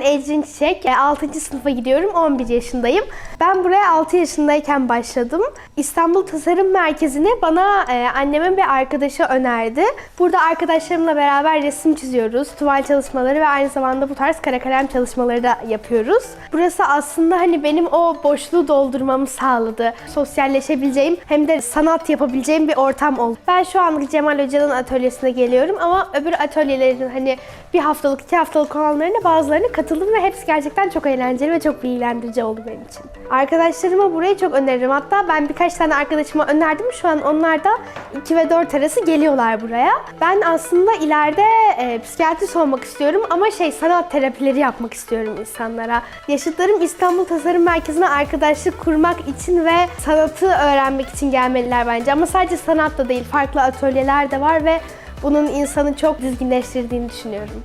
Ecrin Çiçek. 6. sınıfa gidiyorum. 11 yaşındayım. Ben buraya 6 yaşındayken başladım. İstanbul Tasarım Merkezi'ni bana e, annemin bir arkadaşı önerdi. Burada arkadaşlarımla beraber resim çiziyoruz. Tuval çalışmaları ve aynı zamanda bu tarz kara kalem çalışmaları da yapıyoruz. Burası aslında hani benim o boşluğu doldurmamı sağladı. Sosyalleşebileceğim hem de sanat yapabileceğim bir ortam oldu. Ben şu anlık Cemal Hoca'nın atölyesine geliyorum ama öbür atölyelerin hani bir haftalık, iki haftalık olanlarına bazılarına katıldım ve hepsi gerçekten çok eğlenceli ve çok bilgilendirici oldu benim için. Arkadaşlarıma burayı çok öneririm. Hatta ben birkaç tane arkadaşıma önerdim. Şu an onlar da 2 ve 4 arası geliyorlar buraya. Ben aslında ileride e, psikiyatrist olmak istiyorum ama şey sanat terapileri yapmak istiyorum insanlara. Yaşıtlarım İstanbul Tasarım Merkezi'ne arkadaşlık kurmak için ve sanatı öğrenmek için gelmeliler bence. Ama sadece sanat da değil, farklı atölyeler de var ve bunun insanı çok dizginleştirdiğini düşünüyorum.